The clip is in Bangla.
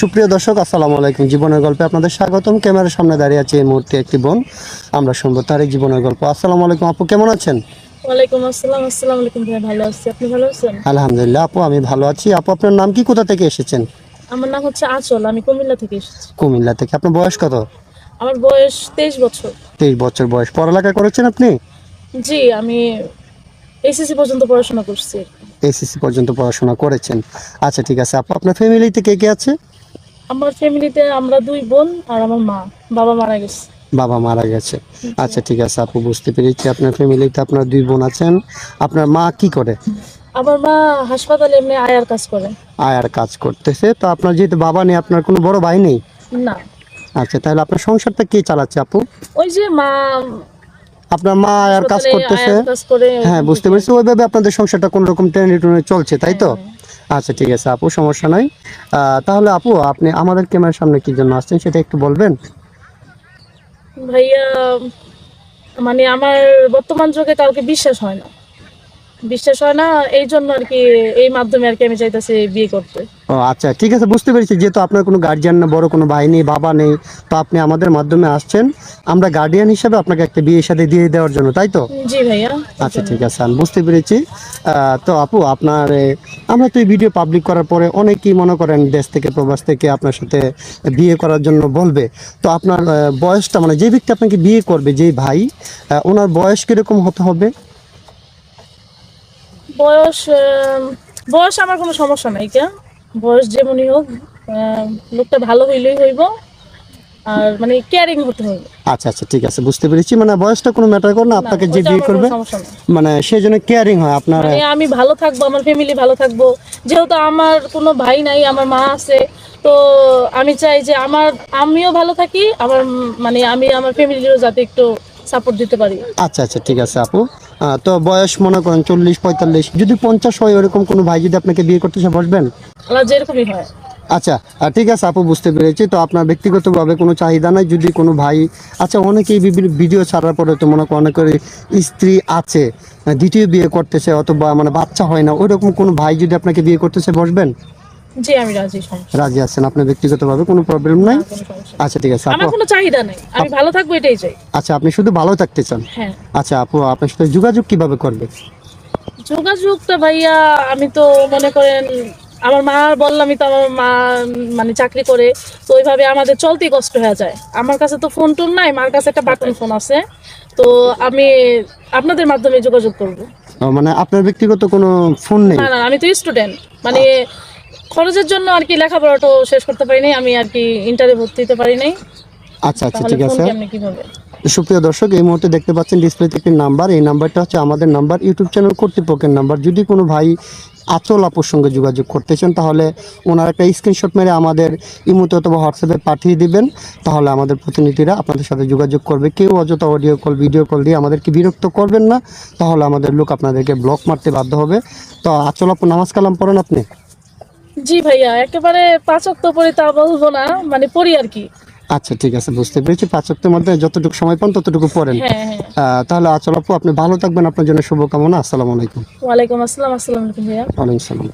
সুপ্রিয় দর্শক আসসালামু আলাইকুম। জীবনের গল্পে আপনাদের স্বাগতম। ক্যামেরার সামনে দাঁড়িয়ে আছে এই মুহূর্তে একটি বোন। আমরা শুনব তার এই জীবনের গল্প। আসসালামু আলাইকুম আপু কেমন আছেন? ওয়ালাইকুম আসসালাম। আসসালামু আলাইকুম ভাই ভালো আছি। আপনি ভালো আছেন? আলহামদুলিল্লাহ আপু আমি ভালো আছি। আপু আপনার নাম কি? কোথা থেকে এসেছেন? আমার নাম হচ্ছে আচল। আমি কুমিল্লা থেকে এসেছি। কুমিল্লা থেকে। আপনার বয়স কত? আমার বয়স তেইশ বছর। তেইশ বছর বয়স। পড়ালেখা করেছেন আপনি? জি আমি এসএসসি পর্যন্ত পড়াশোনা করছি। এসএসসি পর্যন্ত পড়াশোনা করেছেন। আচ্ছা ঠিক আছে। আপু আপনার ফ্যামিলিতে কে কে আছে? আমার ফ্যামিলিতে আমরা দুই বোন আর আমার মা। বাবা মারা গেছে। বাবা মারা গেছে। আচ্ছা ঠিক আছে আপু বুঝতে পেরেছি। আপনার ফ্যামিলিতে আপনার দুই বোন আছেন। আপনার মা কি করে? আমার মা হাসপাতালে এমনি আয়ার কাজ করে। আয়ার কাজ করতেছে। তো আপনার যেহেতু বাবা নেই আপনার কোনো বড় ভাই নেই? না। আচ্ছা তাহলে আপনার সংসারটা কে চালাচ্ছে আপু? ওই যে মা আপনার মা আয়ার কাজ করতেছে? হ্যাঁ বুঝতে পেরেছি। ওইভাবে আপনাদের সংসারটা কোনো রকম টেনে টুনে চলছে তাই তো? আচ্ছা ঠিক আছে আপু, সমস্যা নাই। তাহলে আপু, আপনি আমাদের ক্যামেরার সামনে কি জন্য আসছেন সেটা একটু বলবেন? ভাইয়া মানে আমার বর্তমান যুগে কাউকে বিশ্বাস হয় না। বিশ্বাস হয় না এই জন্য আর কি এই মাধ্যমে আর কি আমি চাইতেছি বিয়ে করতে। ও আচ্ছা ঠিক আছে বুঝতে পেরেছি যেহেতু আপনার কোনো গার্জিয়ান না বড় কোনো ভাই নেই বাবা নেই তো আপনি আমাদের মাধ্যমে আসছেন। আমরা গার্ডিয়ান হিসাবে আপনাকে একটা বিয়ে সাথে দিয়ে দেওয়ার জন্য তাই তো? জি ভাইয়া। আচ্ছা ঠিক আছে আমি বুঝতে পেরেছি। তো আপু আপনার আমরা তো এই ভিডিও পাবলিক করার পরে অনেকেই মনে করেন দেশ থেকে প্রবাস থেকে আপনার সাথে বিয়ে করার জন্য বলবে। তো আপনার বয়সটা মানে যে ব্যক্তি আপনাকে বিয়ে করবে যেই ভাই ওনার বয়স কীরকম হতে হবে? বয়স বয়স আমার কোনো সমস্যা নাই কে? বয়স যেমনই হোক লোকটা ভালো হইলেই হইব আর মানে কেয়ারিং হতে হবে। আচ্ছা আচ্ছা ঠিক আছে বুঝতে পেরেছি। মানে বয়সটা কোনো ম্যাটার করে না আপনাকে যে বিয়ে করবে মানে সেই জন্য কেয়ারিং হয় আপনার। মানে আমি ভালো থাকব আমার ফ্যামিলি ভালো থাকব। যেহেতু আমার কোনো ভাই নাই আমার মা আছে তো আমি চাই যে আমার আমিও ভালো থাকি আমার মানে আমি আমার ফ্যামিলিরও যাতে একটু সাপোর্ট দিতে পারি। আচ্ছা আচ্ছা ঠিক আছে আপু। তো বয়স মনে করেন চল্লিশ পঁয়তাল্লিশ। যদি পঞ্চাশ হয় ওরকম কোনো ভাই যদি আপনাকে বিয়ে করতে সে বসবেন? যেরকমই হয়। আচ্ছা ঠিক আছে আপু বুঝতে পেরেছি। তো আপনার ব্যক্তিগতভাবে কোনো চাহিদা নাই যদি কোনো ভাই আচ্ছা অনেকেই বিভিন্ন ভিডিও ছাড়ার পরে তো মনে অনেকের স্ত্রী আছে দ্বিতীয় বিয়ে করতেছে অথবা মানে বাচ্চা হয় না ওইরকম কোনো ভাই যদি আপনাকে বিয়ে করতেছে বসবেন? জি আমি রাজি সমস্যা রাজি আছেন। আপনার ব্যক্তিগতভাবে কোনো প্রবলেম নাই। আচ্ছা ঠিক আছে। আমার কোনো চাহিদা নেই। আমি ভালো থাকব এটাই চাই। আচ্ছা আপনি শুধু ভালো থাকতে চান? হ্যাঁ। আচ্ছা আপু আপনার সাথে যোগাযোগ কীভাবে করবে? যোগাযোগটা ভাইয়া আমি তো মনে করেন আমার মা বললামই তো আমার মা মানে চাকরি করে তো ওইভাবে আমাদের চলতেই কষ্ট হয়ে যায়। আমার কাছে তো ফোন টোন নাই মার কাছে একটা বাটন ফোন আছে। তো আমি আপনাদের মাধ্যমে যোগাযোগ করব। মানে আপনার ব্যক্তিগত কোনো ফোন নেই? না না আমি তো স্টুডেন্ট মানে খরচের জন্য আর কি লেখাপড়াটা শেষ করতে পারি নাই আমি আর কি ইন্টারে ভর্তি হতে পারি নাই আচ্ছা আচ্ছা ঠিক আছে। সুপ্রিয় দর্শক এই মুহূর্তে দেখতে পাচ্ছেন ডিসপ্লেতে একটি নাম্বার এই নাম্বারটা হচ্ছে আমাদের নাম্বার ইউটিউব চ্যানেল কর্তৃপক্ষের নাম্বার যদি কোনো ভাই আচল আপুর সঙ্গে যোগাযোগ করতে চান তাহলে ওনার একটা স্ক্রিনশট মেরে আমাদের ইমোতে অথবা হোয়াটসঅ্যাপে পাঠিয়ে দিবেন। তাহলে আমাদের প্রতিনিধিরা আপনাদের সাথে যোগাযোগ করবে। কেউ অযথা অডিও কল ভিডিও কল দিয়ে আমাদেরকে বিরক্ত করবেন না। তাহলে আমাদের লোক আপনাদেরকে ব্লক মারতে বাধ্য হবে। তো আচল আপু নামাজ কালাম পড়েন আপনি? জি ভাইয়া একেবারে পাচক তো পড়ি তা বলব না মানে পড়ি আর কি। আচ্ছা ঠিক আছে বুঝতে পেরেছি। পাঁচকের মধ্যে যতটুকু সময় পান ততটুকু পড়েন। হ্যাঁ হ্যাঁ। তাহলে আচল আপু আপনি ভালো থাকবেন। আপনার জন্য শুভকামনা। আসসালামু আলাইকুম। ওয়ালাইকুম আসসালাম আসসালামু আলাইকুম ভাইয়া। ওয়ালাইকুম সালাম